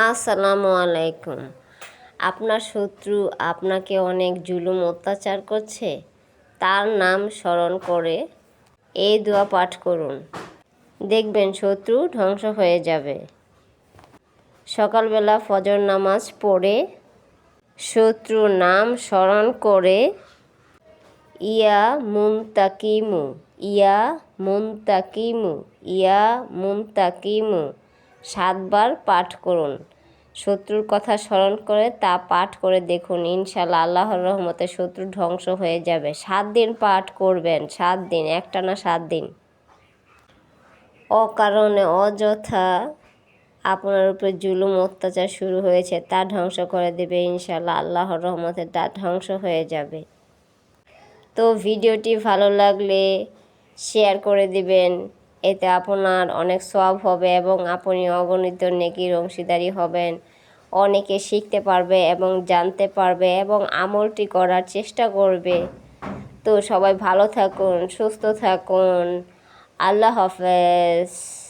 আসসালামু আলাইকুম। আপনার শত্রু আপনাকে অনেক জুলুম অত্যাচার করছে। তার নাম স্মরণ করে এই দোয়া পাঠ করুন। দেখবেন শত্রু ধ্বংস হয়ে যাবে। সকালবেলা ফজর নামাজ পড়ে শত্রু নাম স্মরণ করে ইয়া মুনতাকিমু ইয়া মুনতাকিমু ইয়া মুনতাকিমু। সাতবার পাঠ করুন। শত্রুর কথা স্মরণ করে তা পাঠ করে দেখুন। ইনশাল্লাহ আল্লাহর রহমতে শত্রু ধ্বংস হয়ে যাবে। সাত দিন পাঠ করবেন, সাত দিন একটানা সাত দিন? অকারণে, অযথা আপনার উপরে জুলুম, অত্যাচার শুরু হয়েছে, তা ধ্বংস করে দেবে। ইনশাল্লাহ আল্লাহর রহমতে তা ধ্বংস হয়ে যাবে। তো ভিডিওটি ভালো লাগলে শেয়ার করে দিবেন। এতে আপনার অনেক সব হবে এবং আপনি অগণিত নেকির অংশীদারি হবেন। অনেকে শিখতে পারবে এবং জানতে পারবে এবং আমলটি করার চেষ্টা করবে। তো সবাই ভালো থাকুন, সুস্থ থাকুন। আল্লাহ হাফেজ।